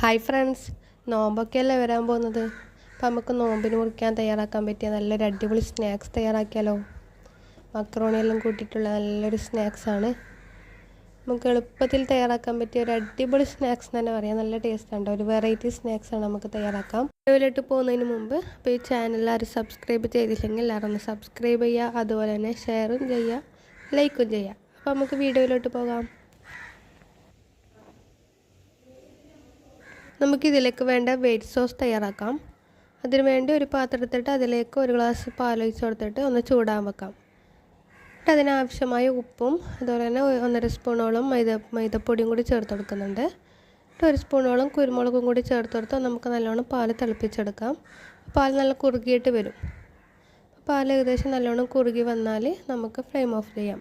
Hi friends നോമ്പൊക്കെയല്ലേ വരാൻ പോകുന്നത്? അപ്പം നമുക്ക് നോമ്പിന് മുറിക്കാൻ തയ്യാറാക്കാൻ പറ്റിയ നല്ലൊരു അടിപൊളി സ്നാക്സ് തയ്യാറാക്കിയാലോ? മക്രോണിയെല്ലാം കൂട്ടിയിട്ടുള്ള നല്ലൊരു സ്നാക്സാണ് നമുക്ക് എളുപ്പത്തിൽ തയ്യാറാക്കാൻ പറ്റിയ ഒരു അടിപൊളി സ്നാക്സ് തന്നെ പറയാം. നല്ല ടേസ്റ്റ് ഉണ്ട് ഒരു വെറൈറ്റി സ്നാക്സാണ് നമുക്ക് തയ്യാറാക്കാം. വീഡിയോയിലോട്ട് പോകുന്നതിന് മുമ്പ് അപ്പോൾ ഈ ചാനൽ ആരും സബ്സ്ക്രൈബ് ചെയ്തില്ലെങ്കിൽ എല്ലാവരും ഒന്ന് സബ്സ്ക്രൈബ് ചെയ്യുക. അതുപോലെ തന്നെ ഷെയറും ചെയ്യുക. ലൈക്കും ചെയ്യുക. അപ്പോൾ നമുക്ക് വീഡിയോയിലോട്ട് പോകാം. നമുക്കിതിലേക്ക് വേണ്ട വെയിറ്റ് സോസ് തയ്യാറാക്കാം. അതിന് വേണ്ടി ഒരു പാത്രം എടുത്തിട്ട് അതിലേക്ക് ഒരു ഗ്ലാസ് പാലൊഴിച്ച് കൊടുത്തിട്ട് ഒന്ന് ചൂടാൻ വെക്കാം. എന്നിട്ട് അതിനാവശ്യമായ ഉപ്പും അതുപോലെ തന്നെ ഒന്നര സ്പൂണോളം മൈദ മൈദപ്പൊടിയും കൂടി ചേർത്ത് കൊടുക്കുന്നുണ്ട്. എന്നിട്ട് ഒരു സ്പൂണോളം കുരുമുളകും കൂടി ചേർത്ത് കൊടുത്ത് നമുക്ക് നല്ലോണം പാൽ തിളപ്പിച്ചെടുക്കാം. പാൽ നല്ല കുറുകിയിട്ട് വരും. പാൽ ഏകദേശം നല്ലോണം കുറുകി വന്നാൽ നമുക്ക് ഫ്ലെയിം ഓഫ് ചെയ്യാം.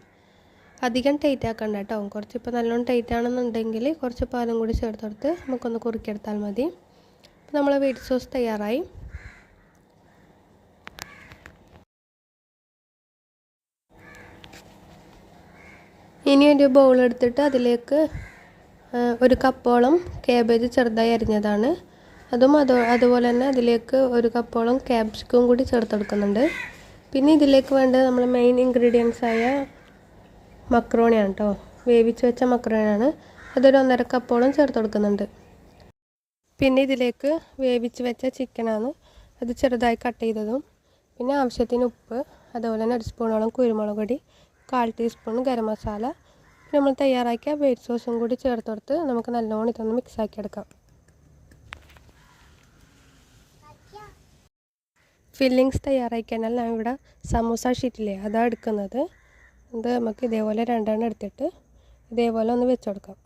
അധികം ടൈറ്റ് ആക്കണ്ട കേട്ടോ. കുറച്ച് ഇപ്പോൾ നല്ലോണം ടൈറ്റ് ആണെന്നുണ്ടെങ്കിൽ കുറച്ച് പാലും കൂടി ചേർത്ത് കൊടുത്ത് നമുക്കൊന്ന് കുറുക്കിയെടുത്താൽ മതി. അപ്പോൾ നമ്മൾ വെയിറ്റ് സോസ് തയ്യാറായി. ഇനി ഒരു ബൗൾ എടുത്തിട്ട് അതിലേക്ക് ഒരു കപ്പോളം കാബേജ് ചെറുതായി അരിഞ്ഞതാണ്. അതും അത് അതുപോലെ തന്നെ അതിലേക്ക് ഒരു കപ്പോളം ക്യാപ്സിക്കും കൂടി ചേർത്തെടുക്കുന്നുണ്ട്. പിന്നെ ഇതിലേക്ക് വേണ്ടത് നമ്മൾ മെയിൻ ഇൻഗ്രീഡിയൻസ് ആയ മക്രോണിയാണ് കേട്ടോ വേവിച്ച് വെച്ച മക്രോണിയാണ്. അതൊരു ഒന്നര കപ്പോളം ചേർത്ത് കൊടുക്കുന്നുണ്ട്. പിന്നെ ഇതിലേക്ക് വേവിച്ച് വെച്ച ചിക്കനാണ് അത് ചെറുതായി കട്ട് ചെയ്തതും. പിന്നെ ആവശ്യത്തിന് ഉപ്പ് അതുപോലെ തന്നെ ഒരു സ്പൂണോളം കുരുമുളക് പൊടി കാൽ ടീസ്പൂൺ ഗരം മസാല. പിന്നെ നമ്മൾ തയ്യാറാക്കിയ വൈറ്റ് സോസും കൂടി ചേർത്ത് കൊടുത്ത് നമുക്ക് നല്ലോണം ഇതൊന്ന് മിക്സ് ആക്കി എടുക്കാം. ഫില്ലിങ്സ് തയ്യാറാക്കി കഴിഞ്ഞാൽ ഞാൻ ഇവിടെ സമൂസ ഷീറ്റില്ലേ അതാണ് എടുക്കുന്നത്. ഇത് നമുക്ക് ഇതേപോലെ രണ്ടെണ്ണം എടുത്തിട്ട് ഇതേപോലെ ഒന്ന് വെച്ച് കൊടുക്കാം.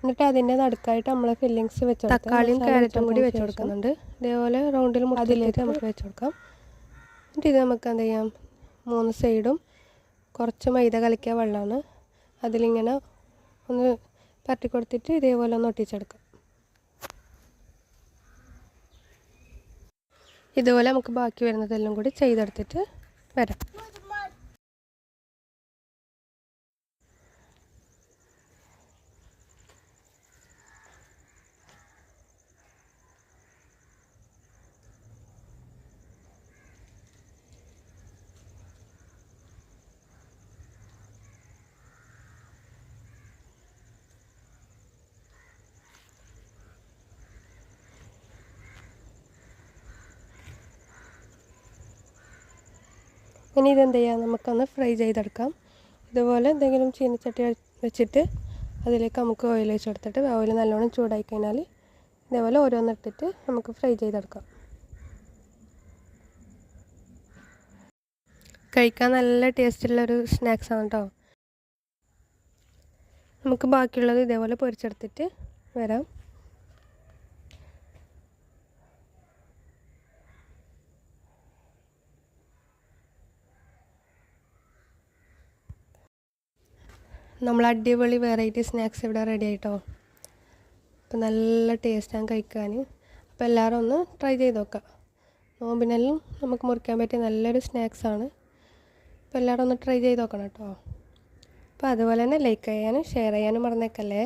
എന്നിട്ട് അതിന്റെ നടുക്കായിട്ട് നമ്മൾ ഫില്ലിങ്സ് വെച്ച് തക്കാളിയും ക്യാരറ്റും കൂടി വെച്ച് കൊടുക്കുന്നുണ്ട്. ഇതേപോലെ റൗണ്ടിൽ അതിലേക്ക് നമുക്ക് വെച്ച് കൊടുക്കാം. എന്നിട്ട് ഇത് നമുക്ക് എന്താ ചെയ്യാം? മൂന്ന് സൈഡും കുറച്ച് മൈദ കലക്കിയ വെള്ളമാണ് അതിലിങ്ങനെ ഒന്ന് പരട്ടി കൊടുത്തിട്ട് ഇതേപോലെ ഒന്ന് ഒട്ടിച്ചെടുക്കാം ഇതുപോലെ നമുക്ക് ബാക്കി വരുന്നതെല്ലാം കൂടി ചെയ്തെടുത്തിട്ട് വരാം. ഇനി ഇതെന്ത് ചെയ്യാം? നമുക്കൊന്ന് ഫ്രൈ ചെയ്തെടുക്കാം. ഇതുപോലെ എന്തെങ്കിലും ചീനച്ചട്ടി വെച്ചിട്ട് അതിലേക്ക് നമുക്ക് ഓയിൽ വെച്ച് കൊടുത്തിട്ട് ഓയിൽ നല്ലോണം ചൂടായി കഴിഞ്ഞാൽ ഇതേപോലെ ഓരോന്നിട്ടിട്ട് നമുക്ക് ഫ്രൈ ചെയ്തെടുക്കാം. കഴിക്കാൻ നല്ല ടേസ്റ്റുള്ളൊരു സ്നാക്സാണ് കേട്ടോ നമുക്ക് ബാക്കിയുള്ളത് ഇതേപോലെ പൊരിച്ചെടുത്തിട്ട് വരാം. നമ്മൾ അടിപൊളി വെറൈറ്റി സ്നാക്സ് ഇവിടെ റെഡി ആയിട്ടോ. അപ്പോൾ നല്ല ടേസ്റ്റാണ് കഴിക്കാൻ. അപ്പോൾ എല്ലാവരും ഒന്ന് ട്രൈ ചെയ്ത് നോക്കാം. നോമ്പിനെല്ലാം നമുക്ക് മുറിക്കാൻ പറ്റിയ നല്ലൊരു സ്നാക്സാണ് അപ്പോൾ എല്ലാവരും ഒന്ന് ട്രൈ ചെയ്ത് നോക്കണം കേട്ടോ. അപ്പോൾ അതുപോലെ തന്നെ ലൈക്ക് ചെയ്യാനും ഷെയർ ചെയ്യാനും മറന്നേക്കല്ലേ?